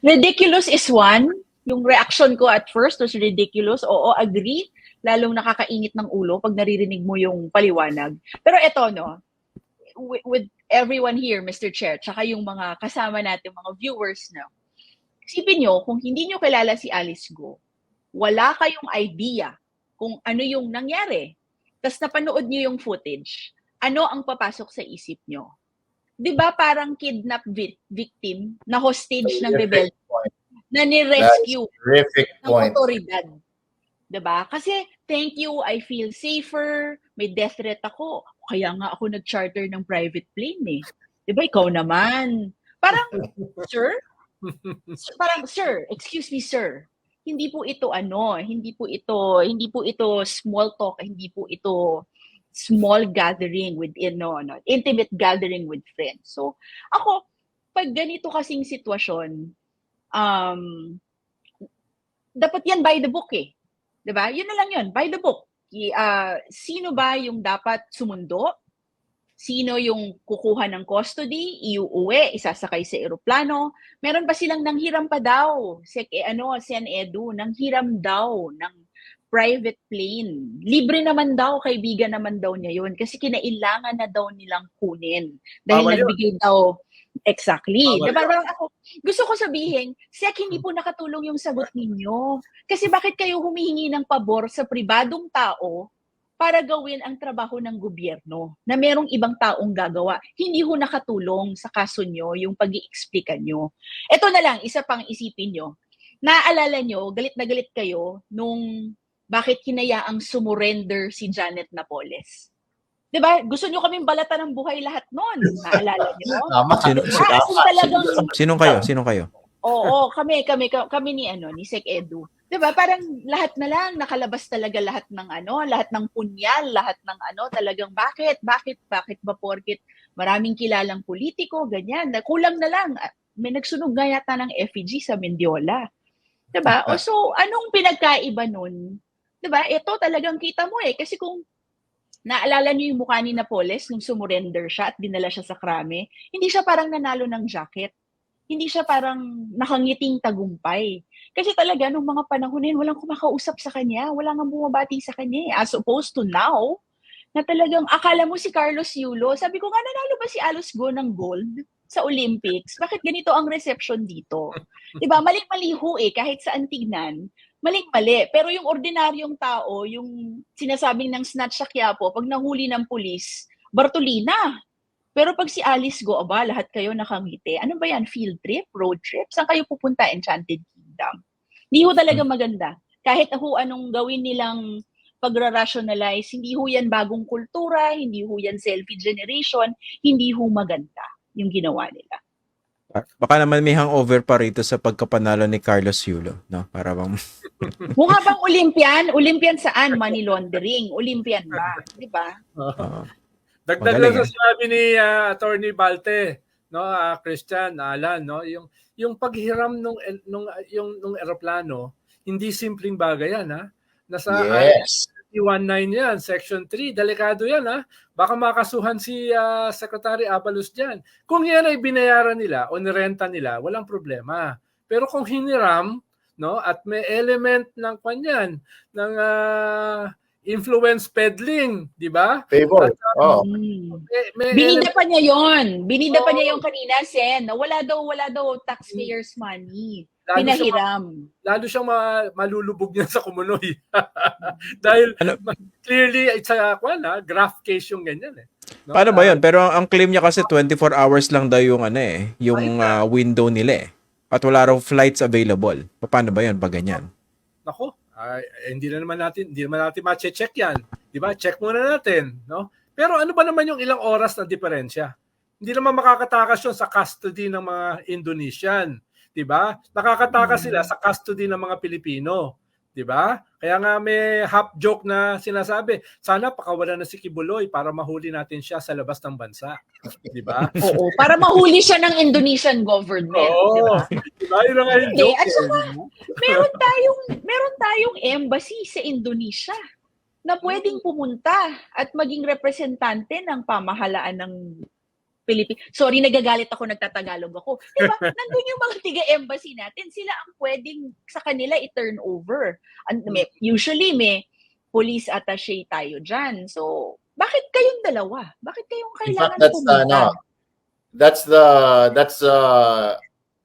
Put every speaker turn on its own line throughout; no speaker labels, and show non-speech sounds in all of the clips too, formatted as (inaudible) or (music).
Ridiculous is one. Yung reaction ko at first was ridiculous. Oo, agree. Lalong nakakainit ng ulo pag naririnig mo yung paliwanag. Pero eto, no, with, with everyone here, Mr. Chair, tsaka yung mga kasama natin, mga viewers, no, isipin nyo, kung hindi nyo kilala si Alice Go, wala kayong idea kung ano yung nangyari. Tapos napanood nyo yung footage, ano ang papasok sa isip nyo? 'Di ba parang kidnap vi- victim na hostage ng rebel
point.
na ni-rescue ng
point.
otoridad. 'Di ba? Kasi thank you, I feel safer, may death threat ako. Kaya nga ako nag-charter ng private plane eh. 'Di ba ikaw naman? Parang? (laughs) Sir, Parang sir, excuse me sir. Hindi po ito ano, hindi po ito, hindi po ito small talk, hindi po ito small gathering within no, no, intimate gathering with friends. So, ako pag ganito kasing sitwasyon, um, dapat yan by the book eh. ba? Yun na lang yun, by the book. I- ah, sino ba yung dapat sumundo? Sino yung kukuha ng custody, iuuwi, isasakay sa eroplano? Meron pa silang nanghiram pa daw, sek, eh, ano, Sen Edu, nanghiram daw ng private plane. Libre naman daw, kaibigan naman daw niya yun. Kasi kinailangan na daw nilang kunin. Dahil
Bawal yun.
nagbigay daw, exactly.
Bawal
Diba?
yun.
Parang ako, gusto ko sabihin, Sek, hindi po nakatulong yung sagot ninyo. Kasi bakit kayo humihingi ng pabor sa pribadong tao para gawin ang trabaho ng gobyerno na merong ibang taong gagawa. Hindi ho nakatulong sa kaso nyo yung pag iexplika nyo. Ito na lang, isa pang isipin nyo. Naaalala nyo, galit na galit kayo nung bakit hinayaang sumurrender si Janet Napoles. 'Di ba? Gusto nyo kaming balatan ng buhay lahat noon. (laughs) Naalala nyo?
Tama.
Sino, si,
Ah, talagang
sinong kayo? Sinong kayo?
Oo, kami, kami, ka- kami ni ano, ni Sec Edu. 'Di ba? Parang lahat na lang nakalabas talaga lahat ng ano, lahat ng punyal, lahat ng ano, talagang bakit? Bakit? Bakit ba porkit maraming kilalang politiko, ganyan. Kulang na lang. ah, May nagsunog nga yata ng effigy sa Mendiola. 'Di ba? O so, anong pinagkaiba nun? 'Di ba? Ito talagang kita mo eh kasi kung Naalala niyo yung mukha ni Napoles nung sumurrender siya at dinala siya sa krame? Hindi siya parang nanalo ng jacket hindi siya parang nakangiting tagumpay. Kasi talaga, nung mga panahon na yun, walang kumakausap sa kanya, wala nga bumabati sa kanya. eh. As opposed to now, na talagang akala mo si Carlos Yulo. Sabi ko nga, nanalo ba si Alos Go ng gold sa Olympics? Bakit ganito ang reception dito? 'Di ba Maling-mali ho eh, kahit saan tignan. Maling-mali. Pero yung ordinaryong tao, yung sinasabing ng snatch sa Quiapo, pag nahuli ng pulis, Bartolina, pero pag si Alice go, aba, lahat kayo nakangiti. Ano ba yan? Field trip? Road trip? Saan kayo pupunta? Enchanted Kingdom. Hindi ho talaga maganda. Kahit ho anong gawin nilang pagra-rationalize, hindi ho yan bagong kultura, hindi ho yan selfie generation, hindi ho maganda yung ginawa nila.
Baka naman may hangover pa rito sa pagkapanalo ni Carlos Yulo, no? Para bang (laughs)
Mukha bang Olympian? Olympian saan? Money laundering. Olympian ba? Di ba?
uh,
Dagdag
Magaling,
lang sa sinabi ni ah, Attorney Balte, no, ah, Christian, Alan, no, yung yung paghiram nung nung yung nung eroplano, hindi simpleng bagay yan, ha. Nasa
Yes.
19 yan, Section 3, delikado yan, ha. Baka makasuhan si ah, Secretary Abalos diyan. Kung yan ay binayaran nila o nirenta nila, walang problema. Pero kung hiniram, no, at may element ng kanyan ng ah, influence peddling, di ba?
Favor. Oh.
Mm.
May, may
Binida pa niya yon. Binida pa
Oo.
niya yung kanina, Sen. na Wala daw, wala daw taxpayers money.
Lalo siyang,
Pinahiram.
lalo siyang ma- malulubog niyan sa kumunoy. (laughs) Dahil
Ano?
clearly it's a kwan, ha, graph case yung ganyan eh. No?
paano ba 'yon? Pero ang, ang claim niya kasi 24 hours lang daw yung ano eh, yung ah, window nila eh. At wala raw flights available. Paano ba 'yon pag ganyan?
Nako, ay, eh, hindi na naman natin, hindi naman natin ma-check yan. Di ba? Check muna natin, no? Pero ano ba naman yung ilang oras na diferensya? Hindi naman makakatakas yun sa custody ng mga Indonesian. Di ba? Nakakatakas
Mm.
sila sa custody ng mga Pilipino. Di ba? Kaya nga may half joke na sinasabi, sana pakawalan na si Kibuloy para mahuli natin siya sa labas ng bansa. Di ba? (laughs)
Oo, para mahuli siya ng Indonesian government. di
Oo.
ba?
Di ba? Yun ang nga yung
Hindi,
joke.
at
eh.
saka, meron tayong meron tayong embassy sa Indonesia na pwedeng pumunta at maging representante ng pamahalaan ng Philippine. Sorry, nagagalit ako, nagtatagalog ako. Diba? (laughs) Nandun yung mga tiga-embassy natin. Sila ang pwedeng sa kanila i-turn over. And may, usually, may police attaché tayo dyan. So, bakit kayong dalawa? Bakit kayong
In
kailangan
fact, that's
pumunta?
ano, that's the, that's the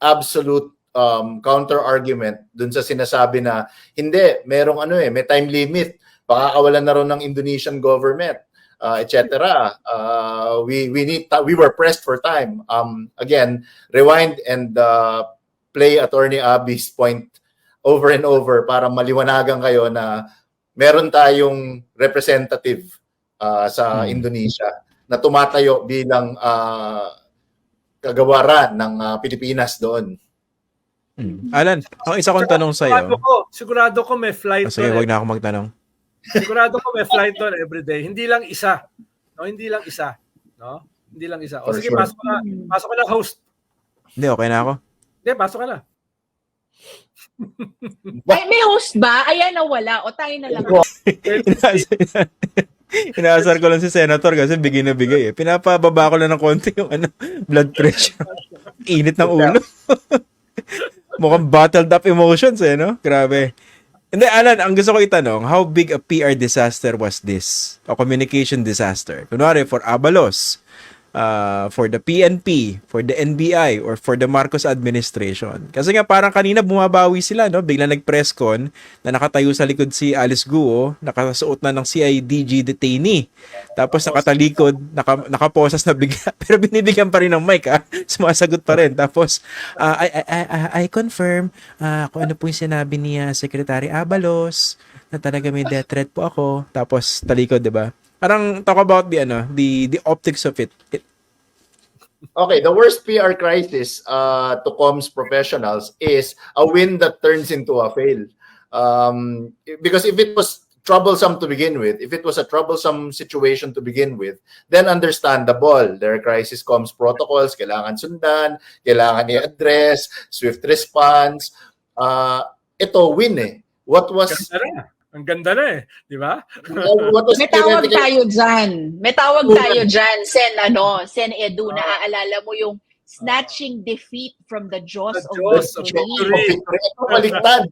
absolute um, counter argument dun sa sinasabi na hindi, merong ano eh, may time limit. Baka kawalan na ron ng Indonesian government, uh, etc. Uh, we we need ta- we were pressed for time. Um, again, rewind and uh, play Attorney Abby's point over and over para maliwanagan kayo na meron tayong representative uh, sa
Hmm.
Indonesia na tumatayo bilang uh, kagawaran ng uh, Pilipinas doon.
Hmm. Alan, ang isa kong tanong
Sigurado
sa'yo.
ko, sigurado ko may flight
Oh, sige,
doon.
wag na ako magtanong.
Sigurado ko may flight doon everyday. Hindi lang isa. No, hindi lang isa. No? Hindi lang isa. O
For
sige,
sure.
pasok ka na. Pasok ka na, host.
Hindi, okay na ako.
Hindi, pasok ka na.
Ay, may host ba? Ayan na wala. O tayo na lang.
Inaasar, (laughs) inaasar ko lang si Senator kasi bigay na bigay eh. Pinapababa ko lang ng konti yung ano, blood pressure. Init ng ulo. (laughs) Mukhang bottled up emotions eh, no? Grabe. Hindi, Alan, ang gusto ko itanong, how big a PR disaster was this? O communication disaster? Kunwari, for Abalos, uh, for the PNP, for the NBI, or for the Marcos administration. Kasi nga parang kanina bumabawi sila, no? Bigla nag-press con na nakatayo sa likod si Alice Guo, nakasuot na ng CIDG detainee. Tapos nakatalikod, naka, nakaposas na bigla. (laughs) Pero binibigyan pa rin ng mic, ha? Sumasagot pa rin. Tapos, ah, I, I, I, I- confirm ah, kung ano po yung sinabi ni ah, Secretary Abalos na talaga may death threat po ako. Tapos talikod, 'di ba? Parang talk about the ano, the the optics of it. it
Okay, the worst PR crisis uh, to comms professionals is a win that turns into a fail. Um, because if it was troublesome to begin with, if it was a troublesome situation to begin with, then understandable. There are crisis comms protocols, kailangan sundan, kailangan i-address, swift response. Uh, ito, win eh. What was
Ganda. Ang ganda na eh. Di ba?
May tawag tayo dyan. May tawag tayo dyan. Sen, ano, Sen Edu, naaalala mo yung snatching defeat from the jaws
The
of
jaws of
victory.
victory.
Ito baliktad.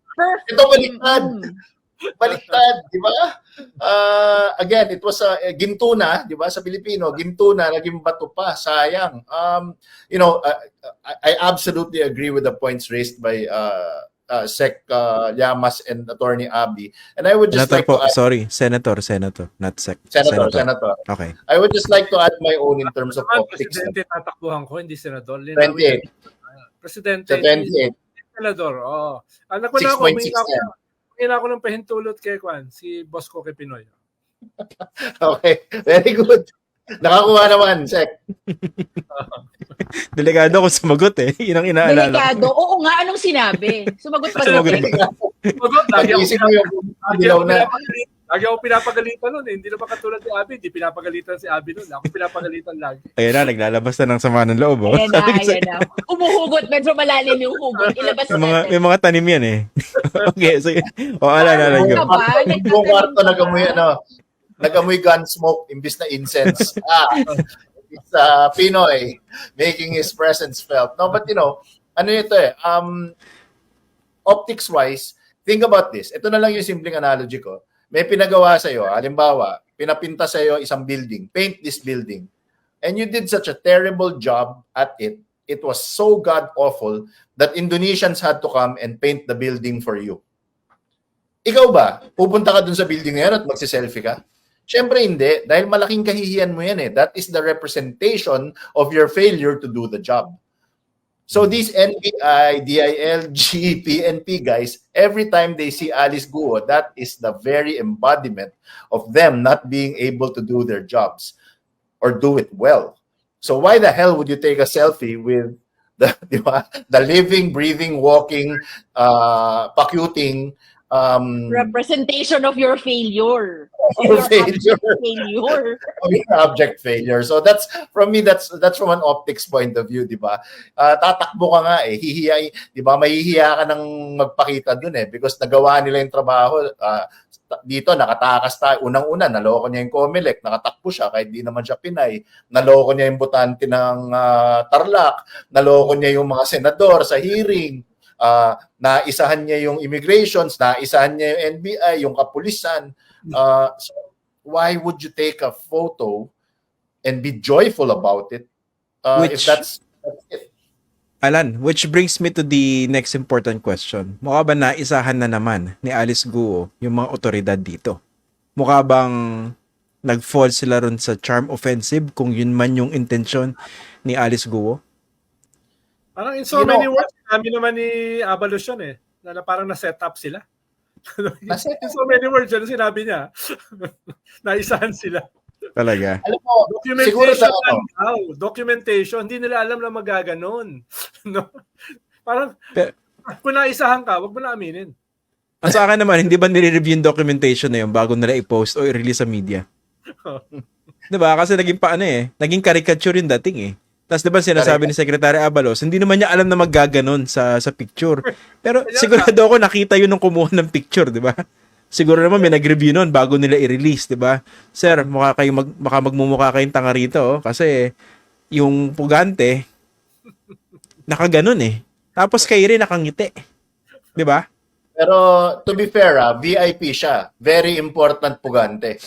Ito baliktad.
Mm.
baliktad, di ba? Uh, again, it was a uh, ginto na, di ba? Sa Pilipino, ginto na, naging bato pa, sayang. Um, you know, uh, I, I absolutely agree with the points raised by uh, uh, Sec uh, Llamas and Attorney Abby. And I would just
Senator
like
po,
to add,
sorry, Senator, Senator, not sec.
Senator, Senator,
Okay.
I would just like to add my own in terms of optics.
presidente tatakbuhan ko, hindi senador.
28.
Linawin. Presidente.
Sa 28.
Senador, oo. Anak ko na ako,
6.6
humingi ako, humingi ako ng pahintulot kay Kwan, si boss ko kay Pinoy. (laughs)
Okay, very good. Nakakuha naman, Sec. (laughs)
Delikado ako sumagot eh. Yun ang inaalala.
Delikado. Oo nga, anong sinabi? Sumagot pa
Sumagot
rin.
Pagod, lagi ako,
Nag-iisip mo yung
lagi
dilaw na.
pinapagalitan. Lagi ako pinapagalitan nun eh. Hindi naman katulad ni Abby. Hindi pinapagalitan si Abby nun. Ako pinapagalitan lagi.
Ayun na, naglalabas na ng sama ng loob. Oh.
Ayan na,
Sabi ko sa-
ayan na. Umuhugot, medyo malalim yung hugot. Ilabas
may mga,
natin.
may mga tanim yan eh. (laughs) okay, so o alala
Ano
nyo.
ka ba?
Buong kwarto nagamoy, ano, nagamoy gun smoke imbis na incense. (laughs) ah, it's uh, Pinoy making his presence felt. No, but you know, ano ito eh, um, optics-wise, think about this. Ito na lang yung simpleng analogy ko. May pinagawa sa'yo, halimbawa, pinapinta sa'yo isang building, paint this building. And you did such a terrible job at it. It was so god-awful that Indonesians had to come and paint the building for you. Ikaw ba, pupunta ka dun sa building na yan at magsiselfie ka? Siyempre hindi, dahil malaking kahihiyan mo yan eh. That is the representation of your failure to do the job. So these NBI, DILG, (laughs) PNP guys, every time they see Alice Guo, that is the very embodiment of them not being able to do their jobs or do it well. So why the hell would you take a selfie with the, (laughs) di ba, the living, breathing, walking, uh, pacuting, um,
Representation of your failure. Of
Your
your
failure.
abject failure. (laughs)
of your object failure. So that's from me that's that's from an optics point of view, 'di ba? Ah, tatakbo ka nga eh, hihiya, 'di ba? Mahihiya ka nang magpakita dun eh because nagawa nila yung trabaho ah, dito nakatakas tayo. Unang-una, naloko niya yung Comelec, nakatakbo siya kahit di naman siya Pinay. Naloko niya yung butante ng ah, Tarlac, naloko niya yung mga senador sa hearing. Ah, naisahan niya yung immigrations, naisahan niya yung NBI, yung kapulisan. Ah, so why would you take a photo and be joyful about it uh, if
Which-
that's, that's it?
Alan, which brings me to the next important question. Mukha ba naisahan na naman ni Alice Guo yung mga otoridad dito? Mukha bang nag-fall sila ron sa charm offensive kung yun man yung intensyon ni Alice Guo?
Parang in so
You know,
many words, kami naman ni Abalos yun eh. Na, na parang na-set up sila. (laughs)
Na-set
in so many words, yun sinabi niya. (laughs) Naisahan sila.
Talaga.
Alam mo,
Documentation
sa ano,
lang daw. Documentation. Hindi nila alam na magaganon. (laughs) no? Parang,
Pe-
kung naisahan ka, wag mo na aminin.
Ang sa akin naman, hindi ba nire-review yung documentation na yun bago nila i-post o i-release sa media? 'Di ba? Kasi naging paano eh, naging caricature yung dating eh. Tapos 'di ba sinasabi ni Secretary Abalos, hindi naman niya alam na maggaganon sa sa picture. (laughs) Pero sigurado ako nakita yun nung kumuha ng picture, 'di ba? Siguro naman may nag-review nun bago nila i-release, 'di ba? Sir, mukha kayo mag, baka magmumukha kayong tanga rito oh, kasi yung pugante nakaganon eh. Tapos kayo rin nakangiti. 'Di ba?
pero to be fair, ah, VIP siya. Very important pugante.